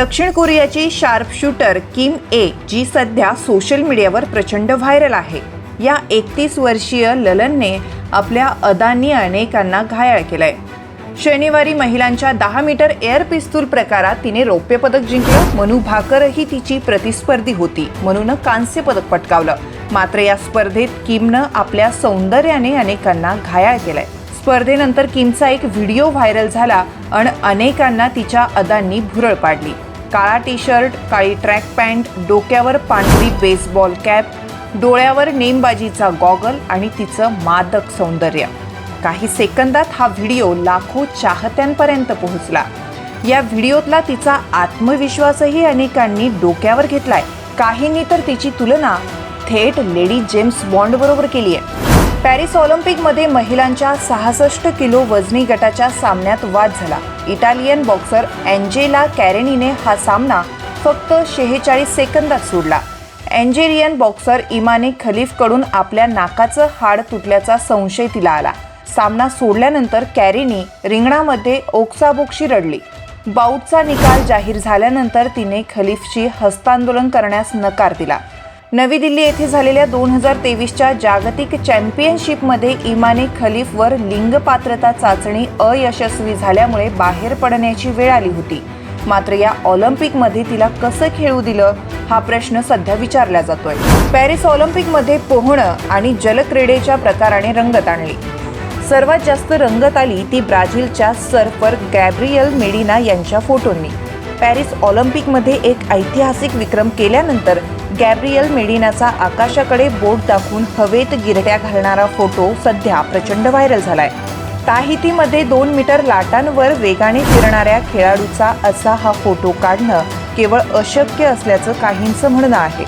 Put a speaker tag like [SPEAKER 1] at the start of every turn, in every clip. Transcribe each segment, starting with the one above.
[SPEAKER 1] दक्षिण कोरियाची sharp shooter Kim Ye Ji सध्या social मीडियावर प्रचंड व्हायरल आहे. या एकतीस वर्षीय ललनने आपल्या अदांनी अनेकांना घायाळ केलंय. शनिवारी महिलांच्या दहा मीटर एअर पिस्तूल प्रकारात तिने रौप्य पदक जिंकलं. मनू भाकरही तिची प्रतिस्पर्धी होती. मनूनं कांस्य पदक पटकावलं. मात्र या स्पर्धेत किमनं आपल्या सौंदर्याने अनेकांना घायाळ केलाय. स्पर्धेनंतर किमचा एक व्हिडिओ व्हायरल झाला आणि अनेकांना तिच्या अदांनी भुरळ पाडली. काळा टी शर्ट काळी ट्रॅक पॅन्ट डोक्यावर पांढरी बेसबॉल कॅप डोळ्यावर नेमबाजीचा गॉगल आणि तिचं मादक सौंदर्य. काही सेकंदात हा व्हिडिओ लाखो चाहत्यांपर्यंत पोहोचला. या व्हिडिओतला तिचा आत्मविश्वासही अनेकांनी डोक्यावर घेतलाय. काहींनी तर तिची तुलना थेट लेडी जेम्स बॉन्ड बरोबर केली आहे पॅरिस ऑलिम्पिकमध्ये महिलांच्या सहासष्ट किलो वजनी गटाच्या सामन्यात वाद झाला. इटालियन बॉक्सर अँजेला कॅरेनीने हा सामना फक्त शेहेचाळीस सेकंदात सोडला. अँजेरियन बॉक्सर इमाने खलीफकडून आपल्या नाकाचं हाड तुटल्याचा संशय तिला आला. सामना सोडल्यानंतर कॅरेनी रिंगणामध्ये ओक्साबोक्शी रडली. बाऊटचा निकाल जाहीर झाल्यानंतर तिने खलीफशी हस्तांदोलन करण्यास नकार दिला. नवी दिल्ली येथे झालेल्या दोन हजार तेवीसच्या जागतिक चॅम्पियनशिपमध्ये इमाने खलीफवर लिंग पात्रता चाचणी अयशस्वी झाल्यामुळे बाहेर पडण्याची वेळ आली होती. मात्र या ऑलिम्पिकमध्ये तिला कसं खेळू दिलं हा प्रश्न सध्या विचारला जातोय. पॅरिस ऑलिम्पिकमध्ये पोहणं आणि जलक्रीडेच्या प्रकाराने रंगत आणली. सर्वात जास्त रंगत आली ती ब्राझीलच्या सर्फर गॅब्रियल मेडिना यांच्या फोटोंनी. पॅरिस ऑलिम्पिकमध्ये एक ऐतिहासिक विक्रम केल्यानंतर गॅब्रियल मेडिनाचा आकाशाकडे बोट दाखवून हवेत गिरट्या घालणारा फोटो सध्या प्रचंड व्हायरल झालाय. ताहितीमध्ये दोन मीटर लाटांवर वेगाने फिरणाऱ्या खेळाडूचा असा हा फोटो काढणं केवळ अशक्य असल्याचं काहींचं म्हणणं आहे.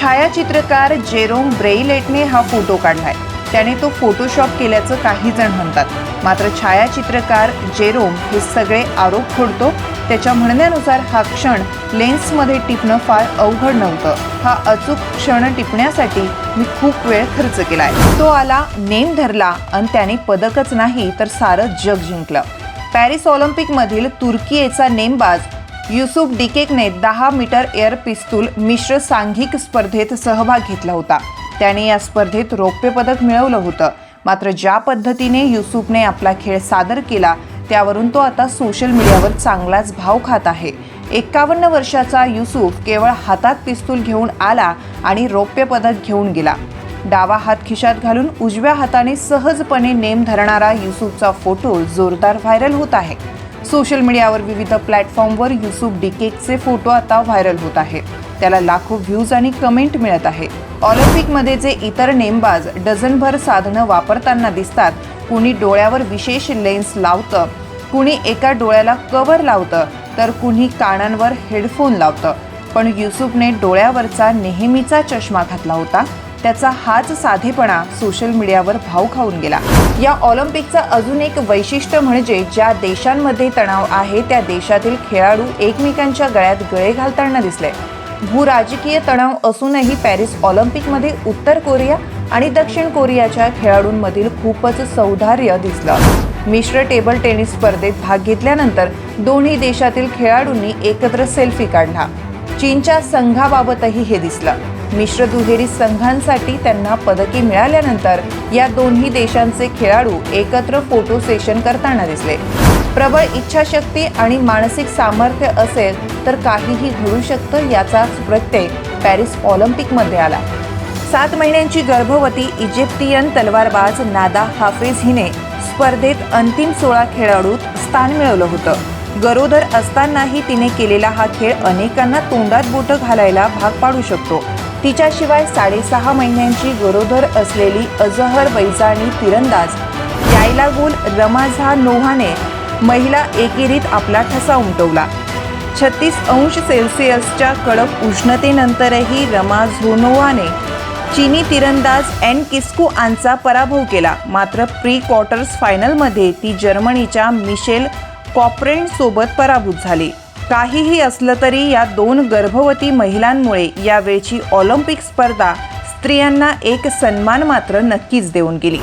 [SPEAKER 1] छायाचित्रकार जेरोम ब्रेइलेटने हा फोटो काढलाय. त्याने तो फोटोशॉप केल्याचं काही जण म्हणतात. मात्र छायाचित्रकार जेरोम हे सगळे आरोप फोडतो. त्याच्या म्हणण्यानुसार हा क्षण लेन्समध्ये टिपणं फार अवघड नव्हतं. हा अचूक क्षण टिपण्यासाठी मी खूप वेळ खर्च केलाय. तो आला नेम धरला आणि त्याने पदकच नाही तर सारं जग जिंकलं. पॅरिस ऑलिम्पिकमधील तुर्कीचा नेमबाज युसुफ डिकेकने दहा मीटर एअर पिस्तूल मिश्र सांघिक स्पर्धेत सहभाग घेतला होता. त्याने या स्पर्धेत रौप्य पदक मिळवलं होतं. मात्र ज्या पद्धतीने युसुफने आपला खेळ सादर केला त्यावरून तो आता सोशल मीडियावर चांगलाच भाव खात आहे. एकावन्न वर्षाचा युसुफ केवळ हातात पिस्तूल घेऊन आला आणि रौप्य पदक घेऊन गेला. डावा हात खिशात घालून उजव्या हाताने सहजपणे नेम धरणारा युसुफचा फोटो जोरदार व्हायरल होत आहे. सोशल मीडियावर विविध प्लॅटफॉर्मवर युसुफ डिकेकचे फोटो आता व्हायरल होत आहे त्याला लाखो व्ह्यूज आणि कमेंट मिळत आहे. ऑलिम्पिकमध्ये जे इतर नेमबाज डझनभर साधनं वापरताना दिसतात कुणी डोळ्यावर विशेष लेन्स लावतं कुणी एका डोळ्याला कवर लावतं तर कुणी कानांवर हेडफोन लावतं. पण युसुफने डोळ्यावरचा नेहमीचा चष्मा घातला होता. त्याचा हाच साधेपणा सोशल मीडियावर भाव खाऊन गेला. या ऑलिम्पिकचं अजून एक वैशिष्ट्य म्हणजे ज्या देशांमध्ये तणाव आहे त्या देशातील खेळाडू एकमेकांच्या गळ्यात गळे घालताना दिसले. भूराजकीय तणाव असूनही पॅरिस ऑलिम्पिकमध्ये उत्तर कोरिया आणि दक्षिण कोरियाच्या खेळाडूंमधील खूपच सौधार्य दिसलं. मिश्र टेबल टेनिस स्पर्धेत भाग घेतल्यानंतर दोन्ही देशातील खेळाडूंनी एकत्र सेल्फी काढला. चीनच्या संघाबाबतही हे दिसलं. मिश्र दुहेरी संघांसाठी त्यांना पदके मिळाल्यानंतर या दोन्ही देशांचे खेळाडू एकत्र फोटो सेशन करताना दिसले. प्रबळ इच्छाशक्ती आणि मानसिक सामर्थ्य असेल तर काहीही घडू शकतं याचा प्रत्यय पॅरिस ऑलिम्पिकमध्ये आला. सात महिन्यांची गर्भवती इजिप्तियन तलवारबाज नादा हाफिज हिने स्पर्धेत अंतिम सोळा खेळाडूत स्थान मिळवलं होतं. गरोदर असतानाही तिने केलेला हा खेळ अनेकांना तोंडात बोटं घालायला भाग पाडू शकतो. तिच्याशिवाय साडेसहा महिन्यांची गरोदर असलेली अजहर बैजाणी तिरंदाज यायलागुल रमाझा नोहाने महिला एकेरीत आपला ठसा उमटवला. छत्तीस अंश सेल्सिअसच्या कडक उष्णतेनंतरही रमा झोनोवाने चीनी तिरंदाज एन किस्कू आनचा पराभव केला. मात्र प्री क्वार्टर्स फायनलमध्ये ती जर्मनीच्या मिशेल कॉपरेंटसोबत पराभूत झाली. काहीही असलं तरी या दोन गर्भवती महिलांमुळे यावेळची ऑलिम्पिक स्पर्धा स्त्रियांना एक सन्मान मात्र नक्कीच देऊन गेली.